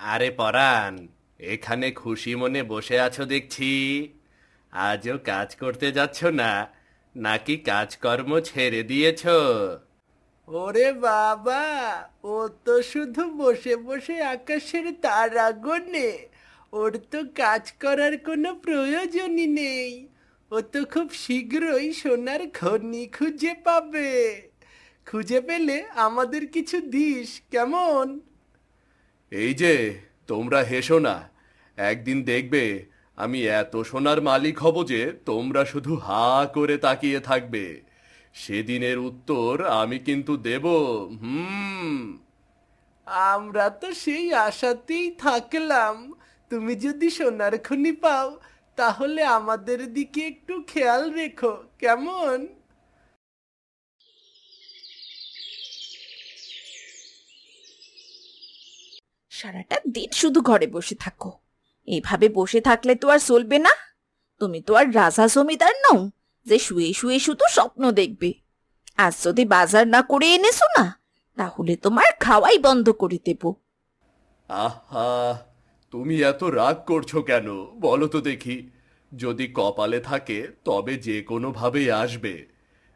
আরে পরাণ, এখানে খুশি মনে বসে আছো দেখছি। আজও কাজ করতে যাচ্ছ না, নাকি কাজকর্ম ছেড়ে দিয়েছ? ওরে বাবা, ও তো শুধু বসে বসে আকাশের তারা গনে, ওর তো কাজ করার কোনো প্রয়োজনই নেই। ও তো খুব শীঘ্রই সোনার খনি খুঁজে পাবে। খুঁজে পেলে আমাদের কিছু দিস, কেমন? এই যে, তোমরা হেসো না। একদিন দেখবে, আমি এত সোনার মালিক হব যে তোমরা শুধু হা করে তাকিয়ে থাকবে। সেদিনের উত্তর আমি কিন্তু দেব, হুম। আমরা তো সেই আশাতেই থাকলাম। তুমি যদি সোনার খনি পাও, তাহলে আমাদের দিকে একটু খেয়াল রেখো, কেমন? সারাটা দিন শুধু ঘরে বসে থাকো। এভাবে বসে থাকলে তো আর চলবে না। তুমি তো আর রাজা জমিদার নও, যে শুয়ে শুয়ে শুধু স্বপ্ন দেখবে। আজ যদি বাজার না করে এনেছো না, তাহলে তোমার খাওয়াই বন্ধ করে দেব। আহা, তুমি এত রাগ করছ কেন? বলো তো দেখি। যদি কপালে থাকে, তবে যে কোনোভাবেই আসবে।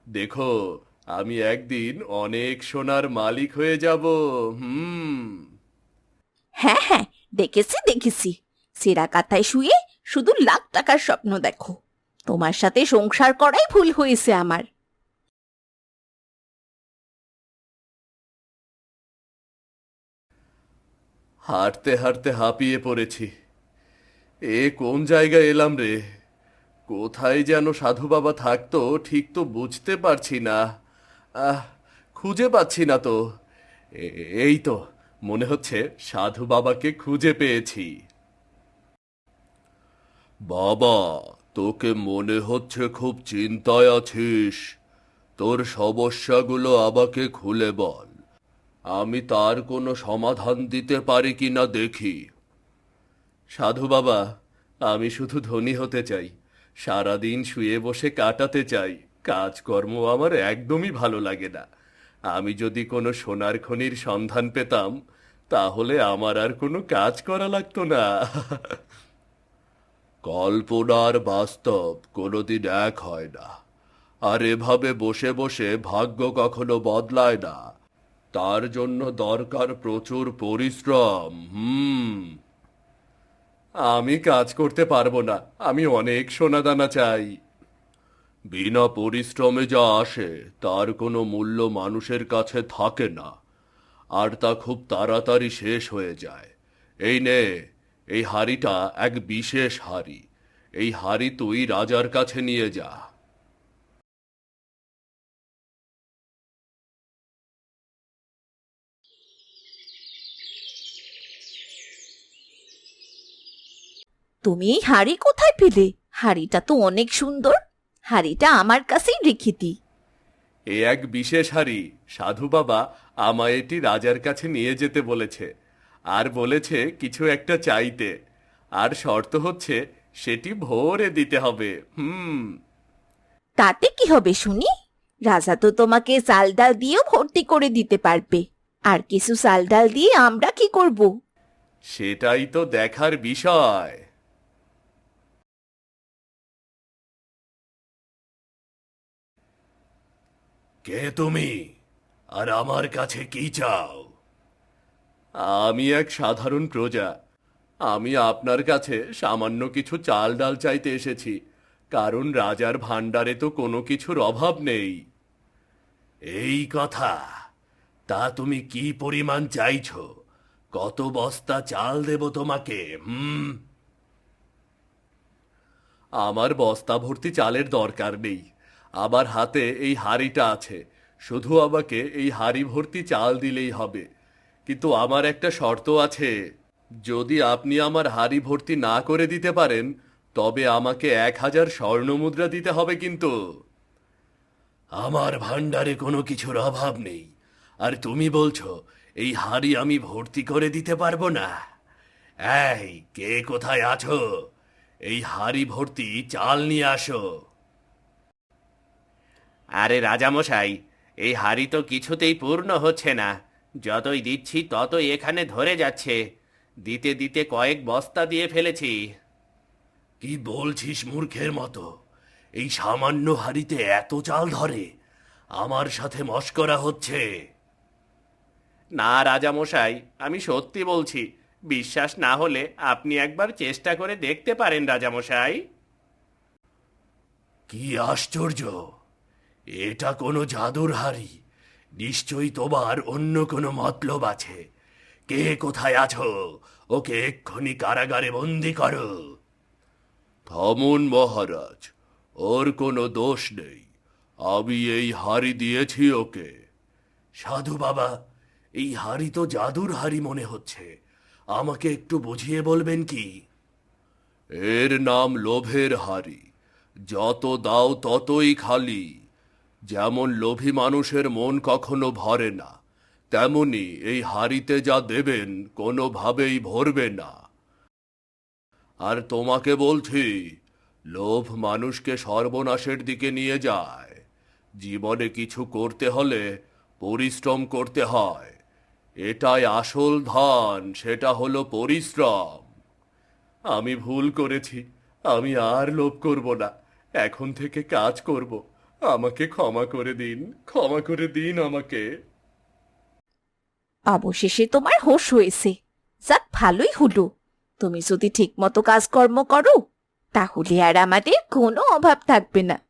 দেখো, আমি একদিন অনেক সোনার মালিক হয়ে যাব। হুম। হ্যাঁ হ্যাঁ দেখেছি দেখেছি। সেরা কাথায় শুয়ে শুধু লাখ টাকার স্বপ্ন দেখো। তোমার সাথে সংসার করাই ভুল হয়েছে আমার। হাঁটতে হাঁটতে হাঁপিয়ে পড়েছি। এ কোন জায়গায় এলাম রে? কোথায় যেন সাধু বাবা থাকতো, ঠিক তো বুঝতে পারছি না। আহ, খুঁজে পাচ্ছি না তো। এই তো। মনে হচ্ছে সাধু বাবাকে খুঁজে পেয়েছি। বাবা, তোকে মনে হচ্ছে খুব চিন্তায় আছিস। তোর সমস্যাগুলো আমাকে খুলে বল। আমি তার কোনো সমাধান দিতে পারি কিনা দেখি। সাধু বাবা, আমি শুধু ধনী হতে চাই। সারাদিন শুয়ে বসে কাটাতে চাই। কাজকর্ম আমার একদমই ভালো লাগে না। আমি যদি কোনো সোনার খনির সন্ধান পেতাম তাহলে আমার আর কোনো কাজ করা লাগতো না। কল্পনার বাস্তব কোনোদিন এক হয় না। আর এভাবে বসে বসে ভাগ্য কখনো বদলায় না। তার জন্য দরকার প্রচুর পরিশ্রম, হুম। আমি কাজ করতে পারব না, আমি অনেক সোনাদানা চাই। বিনা পরিশ্রমে যা আসে, তার কোনো মূল্য মানুষের কাছে থাকে না। আর তা খুব তাড়াতাড়ি শেষ হয়ে যায়। এই নে, এই হাড়িটা এক বিশেষ হাড়ি। এই হাড়ি তুই রাজার কাছে নিয়ে যা। তুমি এই হাড়ি কোথায় পেলে? হাড়িটা তো অনেক সুন্দর। হাড়িটা আমার কাছেই রেখে দিই। এ এক বিশেষ হাড়ি সাধু বাবা আমায় এটি রাজার কাছে নিয়ে যেতে বলেছে। আর বলেছে কিছু একটা চাইতে। আর শর্ত হচ্ছে সেটি ভোরে দিতে হবে। হুম। তাতে কি হবে শুনি? রাজা তো তোমাকে চাল ডাল দিয়েও ভর্তি করে দিতে পারবে। আর কিছু চাল ডাল দিয়ে আমরা কি করব? সেটাই তো দেখার বিষয়। কে তুমি? আর আমার কাছে কি চাও? আমি এক সাধারণ প্রজা। আমি আপনার কাছে সামান্য কিছু চাল ডাল চাইতে এসেছি। কারণ রাজার ভাণ্ডারে তো কোনো কিছুর অভাব নেই। এই কথা তা তুমি কি পরিমাণ চাইছ? কত বস্তা চাল দেব তোমাকে হুম? আমার বস্তা ভর্তি চালের দরকার নেই। আমার হাতে এই হাড়িটা আছে। শুধু আমাকে এই হাড়ি ভর্তি চাল দিলেই হবে। কিন্তু আমার একটা শর্ত আছে। যদি আপনি আমার হাড়ি ভর্তি না করে দিতে পারেন, তবে আমাকে এক হাজার স্বর্ণ মুদ্রা দিতে হবে কিন্তু। আমার ভাণ্ডারে কোনো কিছুর অভাব নেই। আর তুমি বলছো, এই হাড়ি আমি ভর্তি করে দিতে পারব না। এই, কে কোথায় আছো? এই হাড়ি ভর্তি চাল নিয়ে আসো। আরে রাজামশাই এই হাড়ি তো কিছুতেই পূর্ণ হচ্ছে না। যতই দিচ্ছি ততই এখানে ধরে যাচ্ছে। দিতে দিতে কয়েক বস্তা দিয়ে ফেলেছি। কি বলছিস মূর্খের মতো? এই সামান্য হাড়িতে এত চাল ধরে আমার সাথে মস্করা হচ্ছে। না রাজামশাই আমি সত্যি বলছি বিশ্বাস না হলে আপনি একবার চেষ্টা করে দেখতে পারেন রাজামশাই। কি আশ্চর্য! এটা কোনো জাদুর হাড়ি। নিশ্চয়ই তোমার অন্য কোনো মতলব আছে। কে কোথায় আছো? ওকে এক্ষুনি কারাগারে বন্দি করো। থামুন মহারাজ ওর কোনো দোষ নেই। আমি এই হাড়ি দিয়েছি ওকে। সাধু বাবা এই হাড়ি তো জাদুর হাড়ি মনে হচ্ছে। আমাকে একটু বুঝিয়ে বলবেন কি? এর নাম লোভের হাড়ি। যত দাও ততই খালি। যেমন লোভী মানুষের মন কখনো ভরে না, তেমনি এই হাড়িতে যা দেবেন কোনোভাবেই ভরবে না। আর তোমাকে বলছি, লোভ মানুষকে সর্বনাশের দিকে নিয়ে যায়। জীবনে কিছু করতে হলে পরিশ্রম করতে হয়। এটাই আসল ধন, সেটা হলো পরিশ্রম। আমি ভুল করেছি, আমি আর লোভ করব না, এখন থেকে কাজ করব। আমাকে ক্ষমা করে দিন, ক্ষমা করে দিন আমাকে। অবশেষে তোমার হোশ হয়েছে। যাক, ভালোই হলো। তুমি যদি ঠিকমতো কাজকর্ম করো, তাহলে আর আমাদের কোনো অভাব থাকবে না।